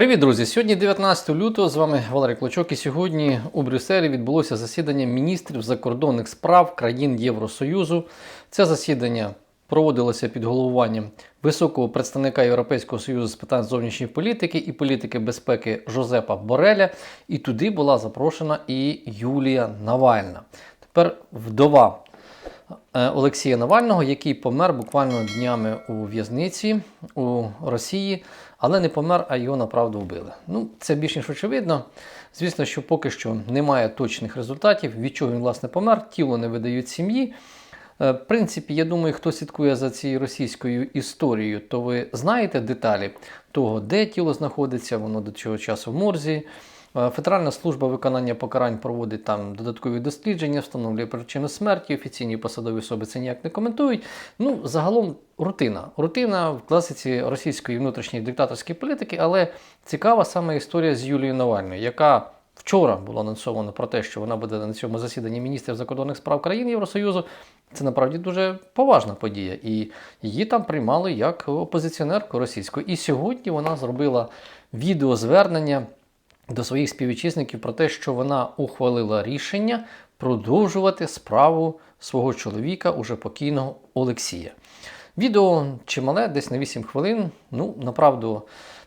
Привіт, друзі! Сьогодні 19 лютого. З вами Валерій Клочок. І сьогодні у Брюсселі відбулося засідання міністрів закордонних справ країн Євросоюзу. Це засідання проводилося під головуванням високого представника Європейського союзу з питань зовнішньої політики і політики безпеки Жозепа Бореля. І туди була запрошена і Юлія Навальна. Тепер вдова Олексія Навального, який помер буквально днями у в'язниці у Росії, але не помер, а його направду вбили. Ну, це більш ніж очевидно. Звісно, що поки що немає точних результатів, від чого він власне помер, тіло не видають сім'ї. Е, В принципі, я думаю, хто слідкує за цією російською історією, то ви знаєте деталі того, де тіло знаходиться, воно до цього часу в морзі. Е, Федеральна служба виконання покарань проводить там додаткові дослідження, встановлює причину смерті. Офіційні посадові особи це ніяк не коментують. Ну, загалом рутина. Рутина в класиці російської внутрішньої диктаторської політики, але цікава саме історія з Юлією Навальною, яка вчора було анонсовано про те, що вона буде на цьому засіданні міністрів закордонних справ країн Євросоюзу. Це насправді дуже поважна подія, і її там приймали як опозиціонерку російську. І сьогодні вона зробила відеозвернення до своїх співвітчизників про те, що вона ухвалила рішення продовжувати справу свого чоловіка, уже покійного Олексія. Відео чимале, десь на 8 хвилин. Ну, направду,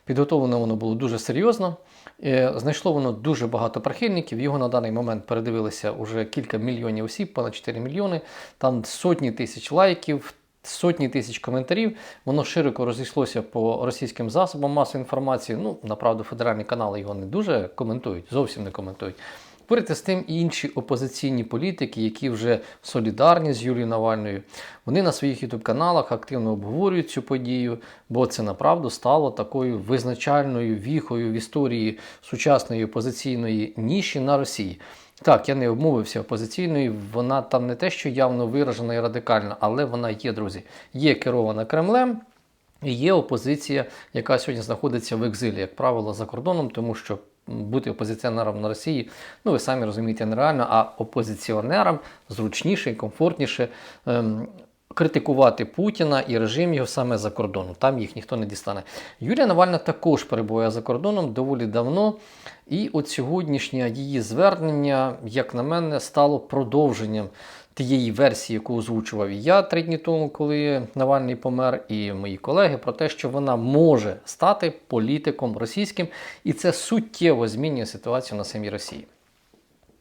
підготовлено воно було дуже серйозно. Е, Знайшло воно дуже багато прихильників. Його на даний момент передивилися вже кілька мільйонів осіб, понад 4 мільйони. Там сотні тисяч лайків, сотні тисяч коментарів. Воно широко розійшлося по російським засобам масової інформації. Ну, направду, федеральні канали його не дуже коментують, зовсім не коментують. Поряд з тим і інші опозиційні політики, які вже солідарні з Юлією Навальною, вони на своїх ютуб-каналах активно обговорюють цю подію, бо це направду стало такою визначальною віхою в історії сучасної опозиційної ніші на Росії. Так, я не обмовився опозиційною, вона там не те, що явно виражена і радикальна, але вона є, друзі. Є керована Кремлем, і є опозиція, яка сьогодні знаходиться в екзилі, як правило, за кордоном, тому що бути опозиціонером на Росії, ну ви самі розумієте, нереально, а опозиціонерам зручніше і комфортніше. Ем, Критикувати Путіна і режим його саме за кордоном. Там їх ніхто не дістане. Юлія Навальна також перебуває за кордоном доволі давно. І от сьогоднішнє її звернення, як на мене, стало продовженням тієї версії, яку озвучував і я три дні тому, коли Навальний помер, і мої колеги, про те, що вона може стати політиком російським, і це суттєво змінює ситуацію на самій Росії.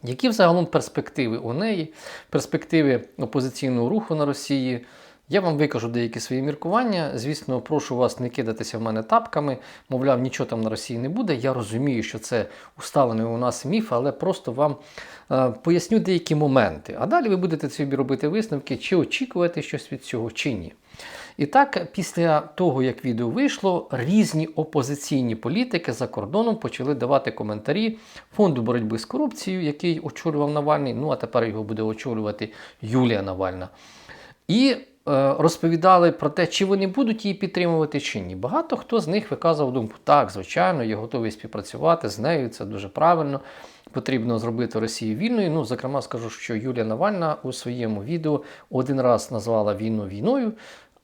Які взагалом перспективи у неї, перспективи опозиційного руху на Росії? Я вам викажу деякі свої міркування. Звісно, прошу вас не кидатися в мене тапками. Мовляв, нічого там на Росії не буде. Я розумію, що це усталений у нас міф, але просто вам е, поясню деякі моменти. А далі ви будете собі робити висновки, чи очікувати щось від цього, чи ні. І так, після того, як відео вийшло, різні опозиційні політики за кордоном почали давати коментарі фонду боротьби з корупцією, який очолював Навальний. Ну а тепер його буде очолювати Юлія Навальна. І е, розповідали про те, чи вони будуть її підтримувати чи ні. Багато хто з них виказував думку, так, звичайно, я готовий співпрацювати з нею, це дуже правильно. Потрібно зробити Росію вільною. Ну, зокрема, скажу, що Юлія Навальна у своєму відео один раз назвала війну війною,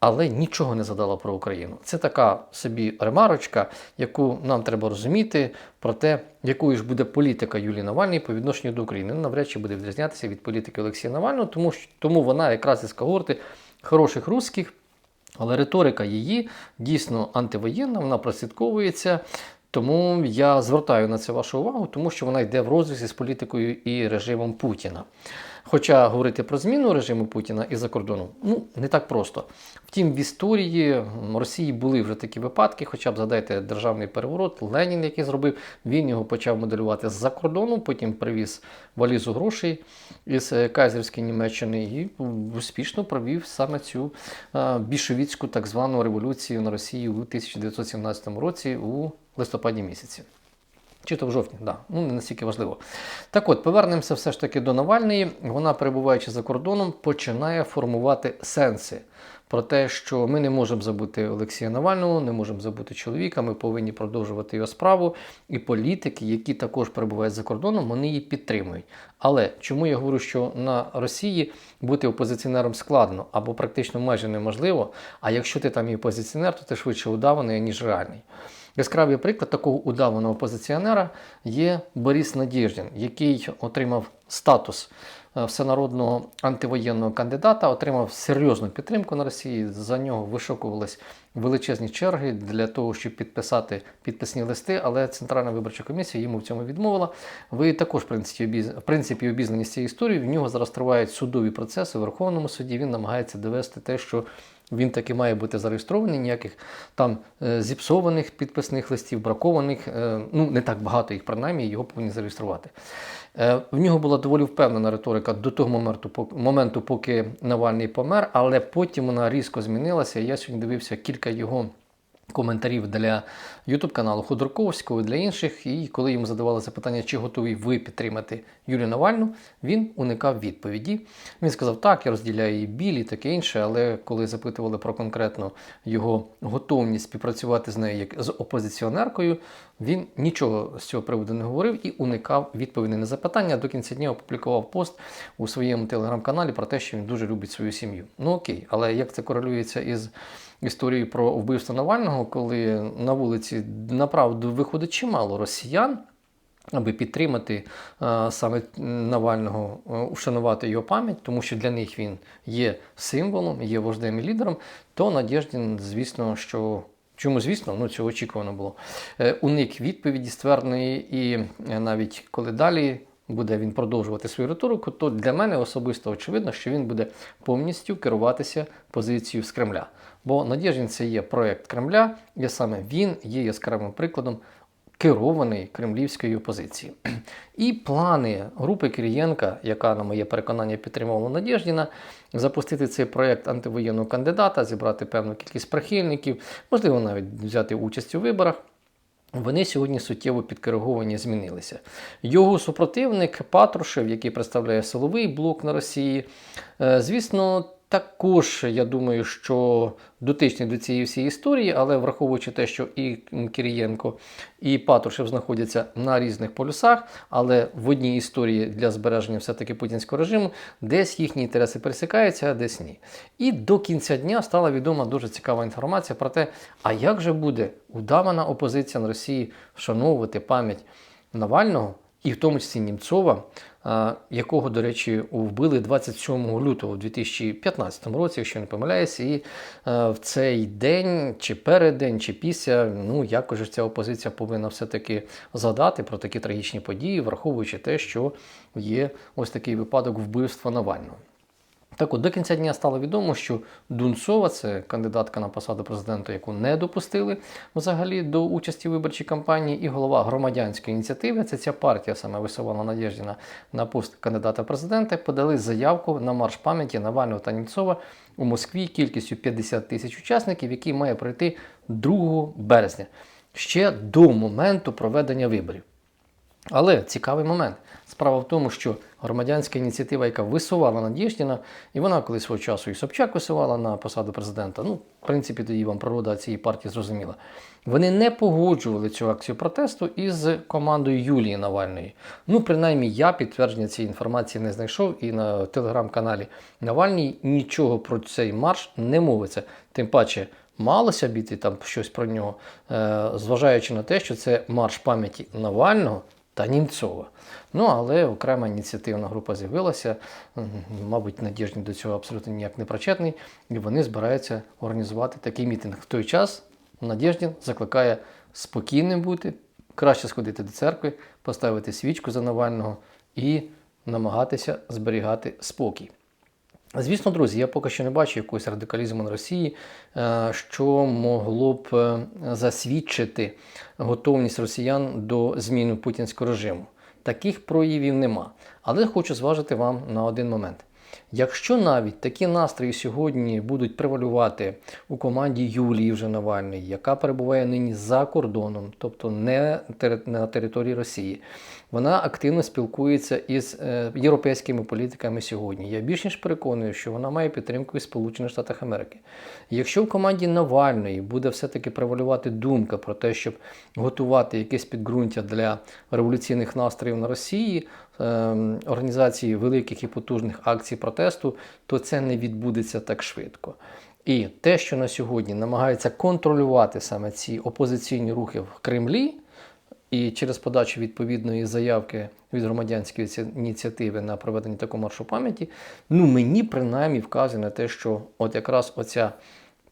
але нічого не задала про Україну. Це така собі ремарочка, яку нам треба розуміти про те, якою ж буде політика Юлії Навальної по відношенню до України. Вона навряд чи буде відрізнятися від політики Олексія Навального, тому тому вона якраз із когорти хороших русських, але риторика її дійсно антивоєнна, вона прослідковується. Тому я звертаю на це вашу увагу, тому що вона йде в розрізі з політикою і режимом Путіна. Хоча говорити про зміну режиму Путіна і за кордоном ну не так просто. Втім, в історії Росії були вже такі випадки, хоча б згадайте державний переворот, Ленін, який зробив, він його почав моделювати з-за кордону, потім привіз валізу грошей із Кайзерської Німеччини і успішно провів саме цю більшовіцьку так звану революцію на Росії у 1917 році у листопаді місяці. Чи то в жовтні, да. ну не настільки важливо. Так от, повернемося все ж таки до Навальної. Вона, перебуваючи за кордоном, починає формувати сенси про те, що ми не можемо забути Олексія Навального, не можемо забути чоловіка, ми повинні продовжувати його справу. І політики, які також перебувають за кордоном, вони її підтримують. Але чому я говорю, що на Росії бути опозиціонером складно або практично майже неможливо, а якщо ти там і опозиціонер, то ти швидше удаваний, ніж реальний. Яскравий приклад такого удаваного опозиціонера є Борис Надєждін, який отримав статус е, всенародного антивоєнного кандидата, отримав серйозну підтримку на Росії. За нього вишукувались величезні черги для того, щоб підписати підписні листи, але Центральна виборча комісія йому в цьому відмовила. Ви також, в принципі, обізнані з цією історією. В нього зараз тривають судові процеси в Верховному суді. Він намагається довести те, що він таки має бути зареєстрований, ніяких там е, зіпсованих підписних листів, бракованих, е, ну не так багато їх, принаймні, його повинні зареєструвати. Е, в нього була доволі впевнена риторика до того моменту, моменту, поки Навальний помер, але потім вона різко змінилася. Я сьогодні дивився кілька його коментарів для youtube каналу Ходорковського для інших. І коли йому задавали запитання, чи готові ви підтримати Юлію Навальну, він уникав відповіді. Він сказав, так, я розділяю її біль і таке інше, але коли запитували про конкретно його готовність співпрацювати з нею як з опозиціонеркою, він нічого з цього приводу не говорив і уникав відповіді на запитання. До кінця дня опублікував пост у своєму телеграм-каналі про те, що він дуже любить свою сім'ю. Ну окей, але як це корелюється із історією про вбивство Навального, коли на вулиці направду виходить чимало росіян. Аби підтримати е, саме Навального, е, ушанувати його пам'ять, тому що для них він є символом, є вождем і лідером, то Надєждін, звісно, що чому, звісно, ну цього очікувано було. Е, уник відповіді ствердної, і е, навіть коли далі буде він продовжувати свою риторику, то для мене особисто очевидно, що він буде повністю керуватися позицією з Кремля. Бо Надєждін це є проект Кремля, і саме він є яскравим прикладом керований кремлівською опозицією. І плани групи Кирієнка, яка, на моє переконання, підтримувала Надєждіна, запустити цей проєкт антивоєнного кандидата, зібрати певну кількість прихильників, можливо, навіть взяти участь у виборах. Вони сьогодні суттєво підкориговані змінилися. Його супротивник Патрушев, який представляє силовий блок на Росії, е, звісно, також я думаю, що дотичний до цієї всієї історії, але враховуючи те, що і Кирієнко, і Патрушев знаходяться на різних полюсах, але в одній історії для збереження все-таки путінського режиму, десь їхні інтереси пересікаються, а десь ні. І до кінця дня стала відома дуже цікава інформація про те, а як же буде удавана опозиція на Росії вшановувати пам'ять Навального і в тому числі Німцова, якого, до речі, вбили 27 лютого 2015 році, якщо не помиляюсь, і е, в цей день, чи переддень, чи після, ну якось ж ця опозиція повинна все-таки згадати про такі трагічні події, враховуючи те, що є ось такий випадок вбивства Навального. Так от до кінця дня стало відомо, що Дунцова, це кандидатка на посаду президента, яку не допустили взагалі до участі в виборчій кампанії, і голова громадянської ініціативи, це ця партія саме висувала Надєждіна на пост кандидата президента, подали заявку на марш пам'яті Навального та Німцова у Москві кількістю 50 тисяч учасників, який має пройти 2 березня, ще до моменту проведення виборів. Але цікавий момент. Справа в тому, що громадянська ініціатива, яка висувала Надєждіна, і вона колись свого часу і Собчак висувала на посаду президента. Ну, в принципі, тоді вам природа цієї партії зрозуміла. Вони не погоджували цю акцію протесту із командою Юлії Навальної. Ну, принаймні, я підтвердження цієї інформації не знайшов, і на телеграм-каналі Навальній нічого про цей марш не мовиться. Тим паче. Малося біти там щось про нього, е, зважаючи на те, що це марш пам'яті Навального та Німцова. Ну, але окрема ініціативна група з'явилася. Мабуть, Надіжні до цього абсолютно ніяк не причетний, і вони збираються організувати такий мітинг. В той час Надіждін закликає спокійним бути, краще сходити до церкви, поставити свічку за Навального і намагатися зберігати спокій. Звісно, друзі, я поки що не бачу якогось радикалізму на Росії, е, що могло б е, засвідчити готовність росіян до зміни путінського режиму. Таких проявів нема. Але хочу зважити вам на один момент. Якщо навіть такі настрої сьогодні будуть превалювати у команді Юлії вже Навальної, яка перебуває нині за кордоном, тобто не на території Росії, вона активно спілкується із е, європейськими політиками сьогодні. Я більш ніж переконую, що вона має підтримку із Сполучених Штатів Америки. Якщо в команді Навальної буде все-таки превалювати думка про те, щоб готувати якесь підґрунтя для революційних настроїв на Росії, ем, організації великих і потужних акцій протесту, то це не відбудеться так швидко. І те, що на сьогодні намагаються контролювати саме ці опозиційні рухи в Кремлі, і через подачу відповідної заявки від громадянської ці- ініціативи на проведення такого маршу пам'яті, ну мені принаймні вказує на те, що от якраз оця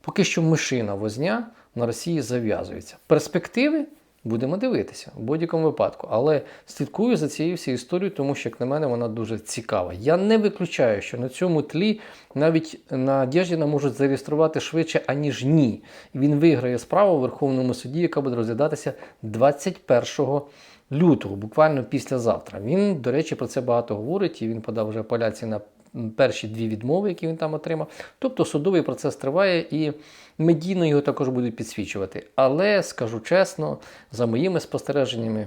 поки що мишина возня на Росії зав'язується. Перспективи будемо дивитися в будь-якому випадку. Але слідкую за цією всією історією, тому що, як на мене, вона дуже цікава. Я не виключаю, що на цьому тлі навіть Надєждіна можуть зареєструвати швидше, аніж ні. Він виграє справу в Верховному суді, яка буде розглядатися 21 лютого, буквально післязавтра. Він, до речі, про це багато говорить, і він подав вже апеляції на перші дві відмови, які він там отримав. Тобто судовий процес триває і медійно його також будуть підсвічувати. Але скажу чесно, за моїми спостереженнями,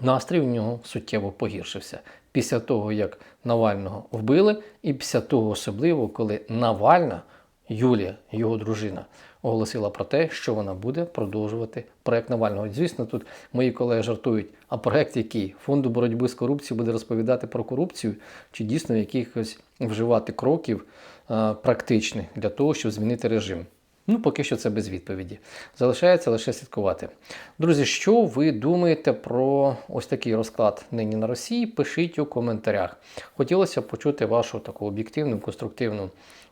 настрій у нього суттєво погіршився після того, як Навального вбили, і після того особливо, коли Навальна, Юлія, його дружина, оголосила про те, що вона буде продовжувати проект Навального. Звісно, тут мої колеги жартують, а проект який фонду боротьби з корупцією буде розповідати про корупцію, чи дійсно якихось вживати кроків е, практичних для того, щоб змінити режим. Ну, поки що це без відповіді. Залишається лише слідкувати. Друзі, що ви думаєте про ось такий розклад нині на Росії? Пишіть у коментарях. Хотілося б почути вашу таку об'єктивну, конструктивну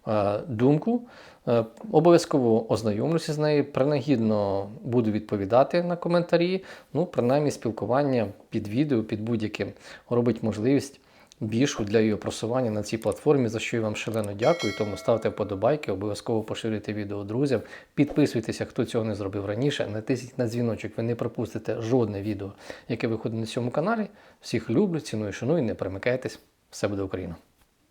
е, думку. Е, обов'язково ознайомлюся з нею, принагідно буду відповідати на коментарі. Ну, принаймні, спілкування під відео, під будь-яким робить можливість більшу для її просування на цій платформі, за що я вам шалено дякую. Тому ставте вподобайки, обов'язково поширюйте відео друзям. Підписуйтеся, хто цього не зробив раніше. Натисніть на дзвіночок, ви не пропустите жодне відео, яке виходить на цьому каналі. Всіх люблю, ціную, шаную, не перемикайтесь. Все буде Україна!